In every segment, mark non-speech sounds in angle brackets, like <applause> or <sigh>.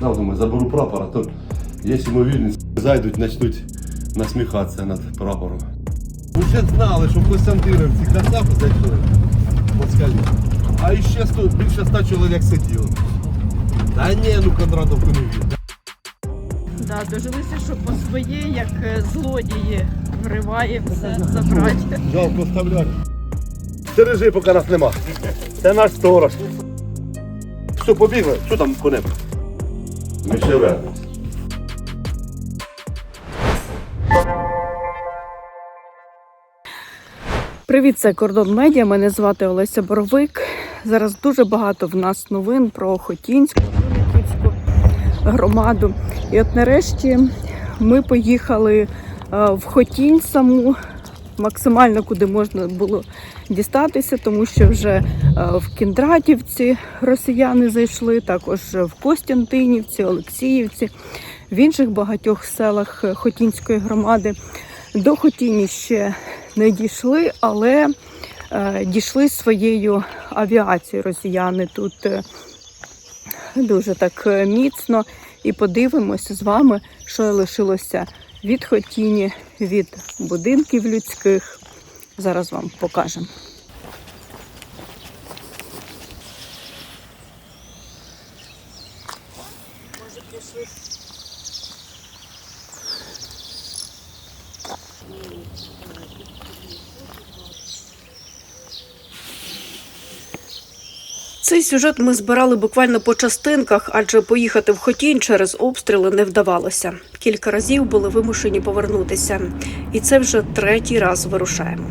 Да, думаю, заберу прапор, а то є ймовірність, зайдуть, почнуть насміхатися над прапором. Уже знали, що в Костянтинівці кацапи зайшли. Скажіть. А іще сто, більше ста чоловік сиділо. Та ні, ну Кондратовку не вірю. Да, дожилися, що по своє, як е, злодії, вриває все забрати. Жалко вставляти. Стережи, поки нас нема. Це наш сторож. Все, побігли. Що там по небу? Ми ще вернемось. Привіт, це Кордон Медіа. Мене звати Олеся Боровик. Зараз дуже багато в нас новин про Хотінську, громаду. І от нарешті ми поїхали е, в Хотінь саму, максимально куди можна було дістатися, тому що вже е, в Кіндратівці росіяни зайшли, також в Костянтинівці, Олексіївці, в інших багатьох селах Хотінської громади. До Хотіні ще не дійшли, але е, дійшли своєю авіацією. Росіяни тут е, дуже так е, міцно. І подивимося з вами, що лишилося від Хотіні, від будинків людських. Зараз вам покажемо. Сюжет ми збирали буквально по частинках, адже поїхати в Хотінь через обстріли не вдавалося. Кілька разів були вимушені повернутися, і це вже третій раз вирушаємо.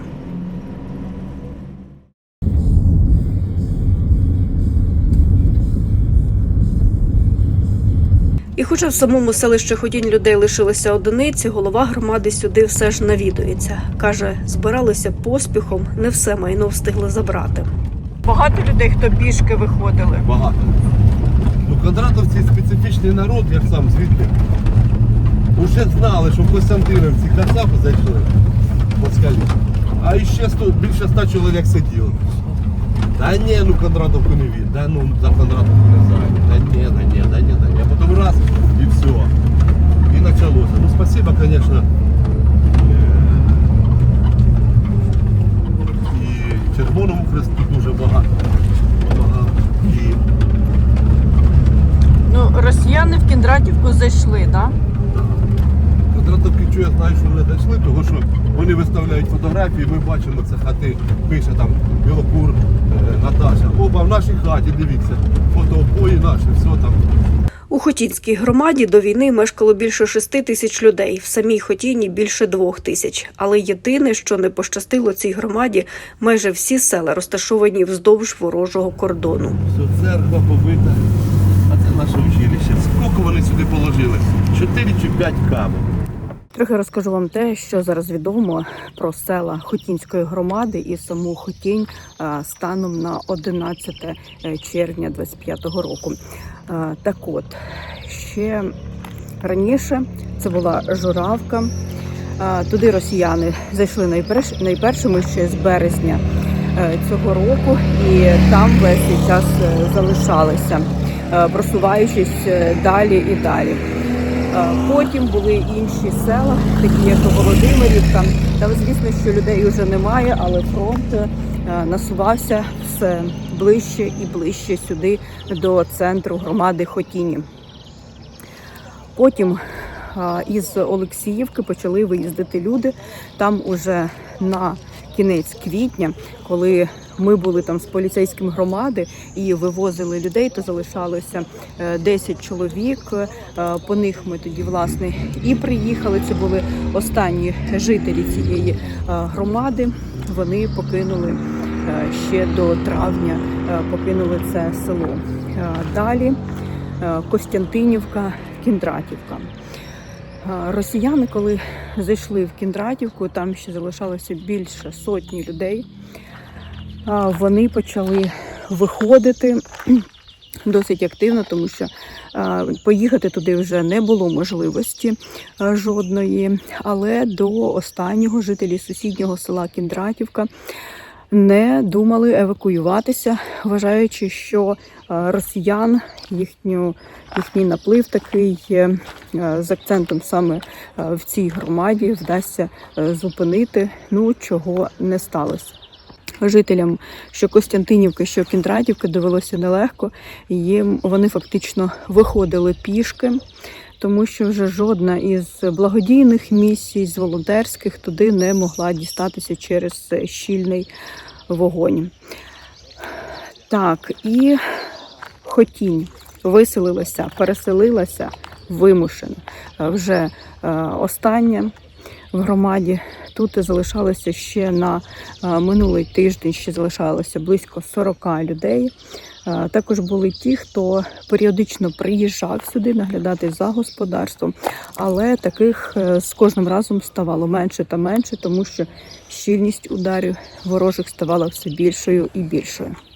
І хоча в самому селищі Хотінь людей лишилися одиниці, голова громади сюди все ж навідується. Каже, збиралися поспіхом, не все майно встигли забрати. Багато людей, хто пішки виходили. Багато. Ну, Кондратовці специфічний народ, я ж сам звідти. Уже знали, що в Костянтинівці кацапи зайшли. Скажіть. А іще сто, більше ста чоловік сиділо. Та ні, ну Кондратовку не вірю. Да ну за Кондратовку не знаю. Да ні, да ні, да ні, да ні. А потім раз і все. І почалося. Ну спасибо, конечно. І Червоному Хресту дуже багато. Багато. І Ну, росіяни в Кіндратівку зайшли, так? Кондратовки, що я знаю, що вони зайшли, тому що вони виставляють фотографії, ми бачимо це хати, пише там Білокур е, Наташа. Оба в нашій хаті, дивіться, фотообої наші, все там. У Хотінській громаді до війни мешкало більше шести тисяч людей, в самій Хотіні більше двох тисяч. Але єдине, що не пощастило цій громаді, майже всі села розташовані вздовж ворожого кордону. Церква побита. А це наше училище. Скільки вони сюди положили? Чотири чи п'ять камер. Трохи розкажу вам те, що зараз відомо про села Хотінської громади і саму Хотінь станом на 11 червня 25-го року. Так от, ще раніше це була журавка. Туди росіяни зайшли найперш, найпершими ще з березня е, цього року, і там весь цей час е, залишалися, е, просуваючись е, далі і далі. Е, Потім були інші села, такі як Володимирівка. Там, звісно, що людей вже немає, але фронт е, насувався все ближче і ближче сюди до центру громади Хотіні. Потім із Олексіївки почали виїздити люди. Там уже на кінець квітня, коли ми були там з поліцейським громади і вивозили людей, то залишалося е, 10 чоловік. Е, По них ми тоді власне і приїхали. Це були останні жителі цієї е, громади. Вони покинули е, ще до травня, е, покинули це село. Е, Далі е, Костянтинівка, Кіндратівка. Е, Росіяни, коли зайшли в Кіндратівку, там ще залишалося більше сотні людей. Вони почали виходити <clears throat> досить активно, тому що поїхати туди вже не було можливості жодної. Але до останнього жителі сусіднього села Кіндратівка не думали евакуюватися, вважаючи, що росіян їхню, їхній наплив такий е, з акцентом саме в цій громаді вдасться е, зупинити, ну чого не сталося. Жителям що Костянтинівки, що Кіндратівки довелося нелегко. Їм вони фактично виходили пішки, тому що вже жодна із благодійних місій, з волонтерських туди не могла дістатися через щільний вогонь. Так, і Хотінь виселилася, переселилася вимушено. Вже е, остання в громаді. Тут залишалося ще на е, минулий тиждень, ще залишалося близько 40 людей. Е, Також були ті, хто періодично приїжджав сюди наглядати за господарством, але таких е, з кожним разом ставало менше та менше, тому що щільність ударів ворожих ставала все більшою і більшою. –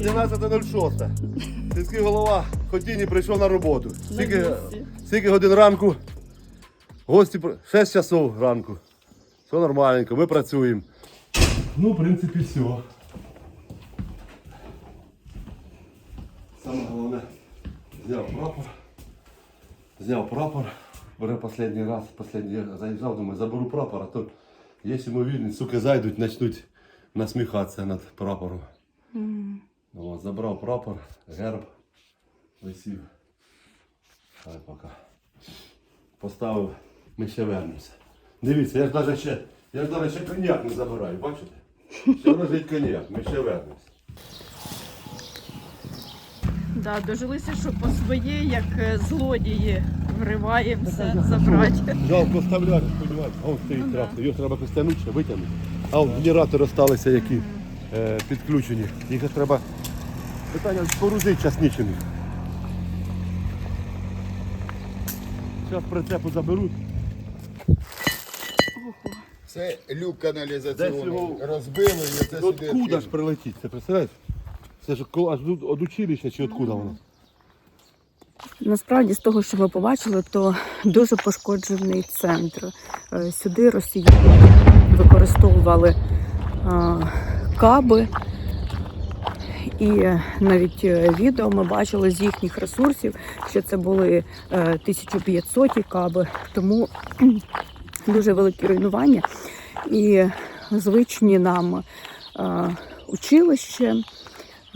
11.06. Сільський голова Хотіні прийшов на роботу. Скільки, скільки годин ранку? Гості 6 часов ранку. Все нормальненько, ми працюємо. Ну, в принципі, все. Саме головне, зняв прапор. Зняв прапор. Бере останній раз, останній я заїжджав, думаю, заберу прапор, а то є ймовірність, суки зайдуть, почнуть насміхатися над прапором. Ну, От, забрав прапор, герб, висів. Хай поки. Поставив, ми ще вернемося. Дивіться, я ж навіть ще, я ж навіть ще коньяк не забираю, бачите? Ще лежить коньяк, ми ще вернемося. Да, дожилися, що по своє, як е, злодії, вриваємося забрати. Жалко вставляти, сподіваюся. А он стоїть трактор, його треба ще витягнути. А от генератори залишилися, які підключені. Їх треба питання порузити часничених. Зараз прицепу заберуть. Це люк каналізаційний. Розбили і це сюди. Откуда ж прилетить? Це представляєш? Це ж аж тут від училища чи откуда воно? Насправді, з того, що ми побачили, то дуже пошкоджений центр. Е, Сюди росіяни використовували каби. І навіть е, відео ми бачили з їхніх ресурсів, що це були е, 1500 каби, тому дуже великі руйнування. І звичні нам е, училище,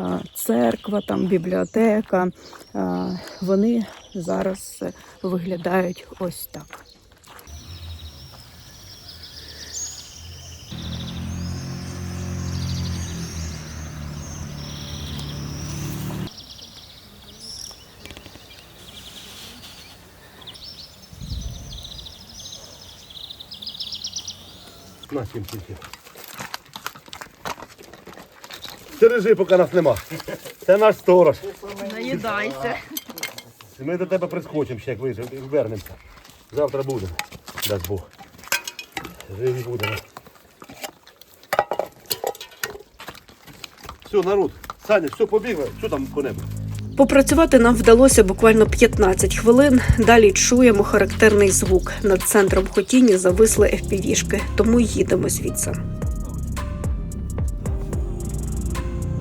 е, церква, там бібліотека, е, вони зараз е, виглядають ось так. На чим тільки. Стережи, поки нас нема. Це наш сторож. Наїдайте. Ми до тебе прискочимо ще, як вернемося. Завтра будемо. Дасть Бог. Живі будемо. Все, народ. Саня, все, побігли. Що там по небу? Попрацювати нам вдалося буквально 15 хвилин. Далі чуємо характерний звук. Над центром хотіння зависли FPV-шки, тому їдемо звідси.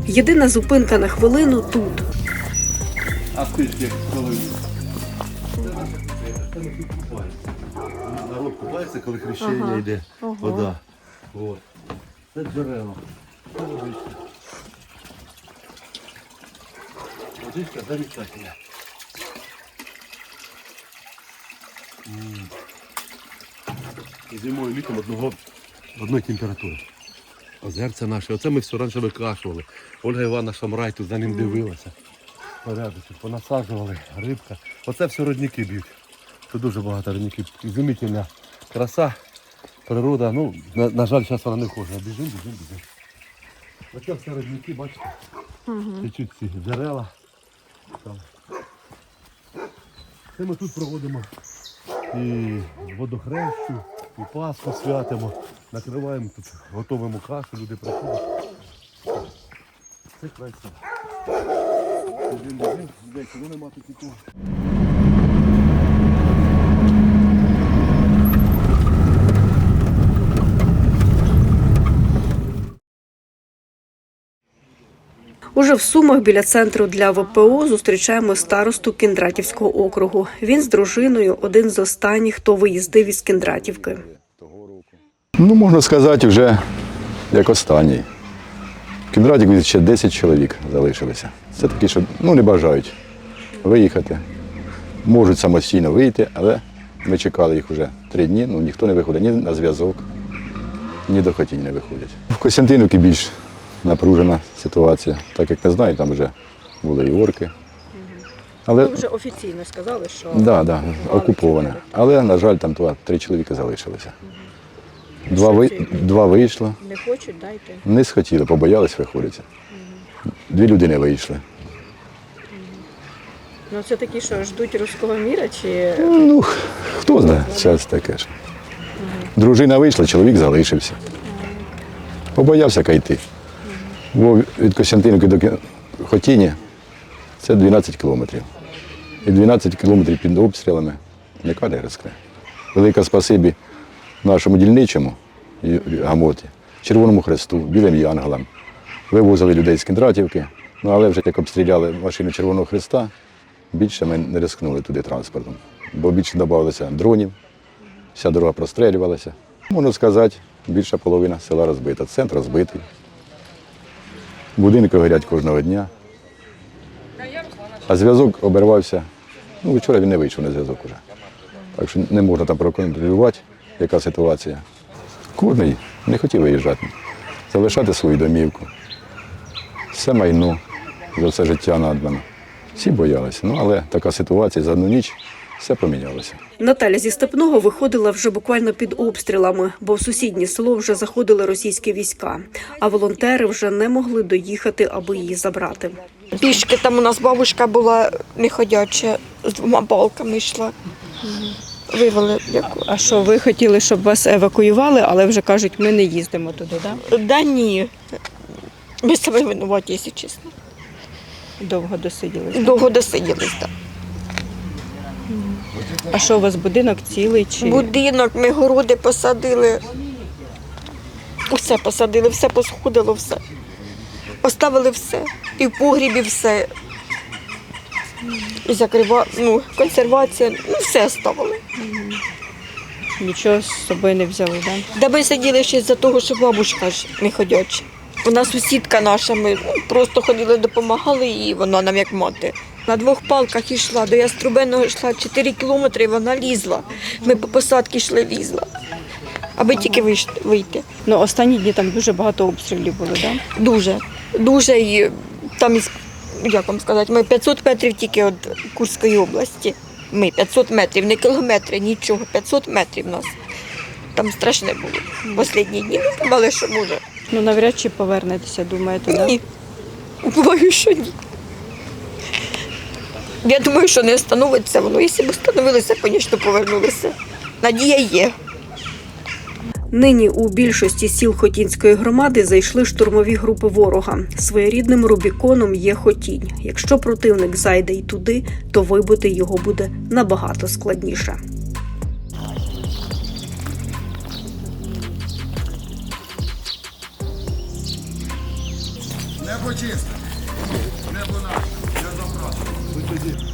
Єдина зупинка на хвилину тут. А ти ж як коли. Народ купається, коли хрещення Ага. йде. Вода. Це джерело. Це водичка. Водичка замечательна. М. І Зимою і літом одного, одної температури. Озерця наше, оце ми все раніше викашували. Ольга Івановна Шамрай тут за ним дивилася. Порядочок, понасаджували, рибка. Оце все родники б'ють. Тут дуже багато родників. Ізумітельна краса, природа. Ну, на, на жаль, зараз вона не вхожа. Біжимо, біжимо, біжимо. Оце все родники, бачите? течуть ці джерела. Там. Це ми тут проводимо і водохрещу, і Пасху святимо, накриваємо тут, готуємо кашу, люди приходять. Це край десь, ну нема тут В Сумах біля центру для ВПО зустрічаємо старосту Кіндратівського округу. Він з дружиною один з останніх, хто виїздив із Кіндратівки. Ну, можна сказати, вже як останній. В Кіндраті ще 10 чоловік залишилися. Це такі, що ну, не бажають виїхати. Можуть самостійно вийти, але ми чекали їх вже три дні, ну ніхто не виходить ні на зв'язок, ні до хотінь не виходять. В Костянтинівці більш напружена ситуація, так як не знаю, там вже були і орки. Але Вже офіційно сказали, що Да, да, окуповане. Але, на жаль, там два, три чоловіки залишилися. Два, ви, два вийшло, не хочуть, дайте. не схотіли, побоялись виходити. Дві людини вийшли. Ну це такі, що ждуть руського міра, чи Ну, хто знає, зараз таке ж. Дружина вийшла, чоловік залишився. Побоявся кайти. Бо від Костянтинівки до Хотіні це 12 кілометрів. І 12 кілометрів під обстрілами яка не рискне. Велике спасибі нашому дільничому Гамоті, Червоному Хресту, Білим Янголам. Вивозили людей з Кіндратівки, ну але вже як обстріляли машину Червоного Хреста, більше ми не рискнули туди транспортом, бо більше додавалося дронів, вся дорога прострелювалася. Можна сказати, більша половина села розбита, центр розбитий. Будинки горять кожного дня. А зв'язок обірвався. Ну, вчора він не вийшов на зв'язок уже. Так що не можна там проконтролювати, яка ситуація. Кожний не хотів виїжджати, залишати свою домівку. Все майно за все життя надбано. Всі боялися. Ну, але така ситуація за одну ніч все помінялося. Наталя зі Степного виходила вже буквально під обстрілами, бо в сусіднє село вже заходили російські війська, а волонтери вже не могли доїхати, аби її забрати. Пішки там у нас бабушка була неходяча, з двома палками йшла. Вивели яку. а що ви хотіли, щоб вас евакуювали, але вже кажуть, ми не їздимо туди, да? Да ні. Ми себе винуваті, якщо чесно. Довго досиділи. Довго досиділись. Так. А що у вас будинок цілий чи Будинок, ми городи посадили. Усе посадили, все посходило, все. Поставили все. І в погрібі все. І закрива... ну, консервація, ну все ставили. нічого з собою не взяли, да? Да ми сиділи ще з-за того, що бабушка ж не ходяча. Вона сусідка наша, ми ну, просто ходили, допомагали їй, вона нам як мати. На двох палках йшла, до Яструбеного йшла 4 кілометри, вона лізла. Ми по посадці йшли, лізла. Аби тільки вийти. Ну останні дні там дуже багато обстрілів було, да? Дуже, дуже і там як вам сказати, ми 500 метрів тільки від Курської області. Ми 500 метрів, не кілометри, нічого, 500 метрів нас. Там страшне було. Останні дні ми думали, що може. Ну навряд чи повернетеся, думаєте, да? Ні. Думаю, що ні. Я думаю, що не встановиться воно. Якщо б встановилося, звісно, повернулися. Надія є. Нині у більшості сіл Хотінської громади зайшли штурмові групи ворога. Своєрідним Рубіконом є Хотінь. Якщо противник зайде й туди, то вибити його буде набагато складніше. Небо чисте. Небо наше. Забрав.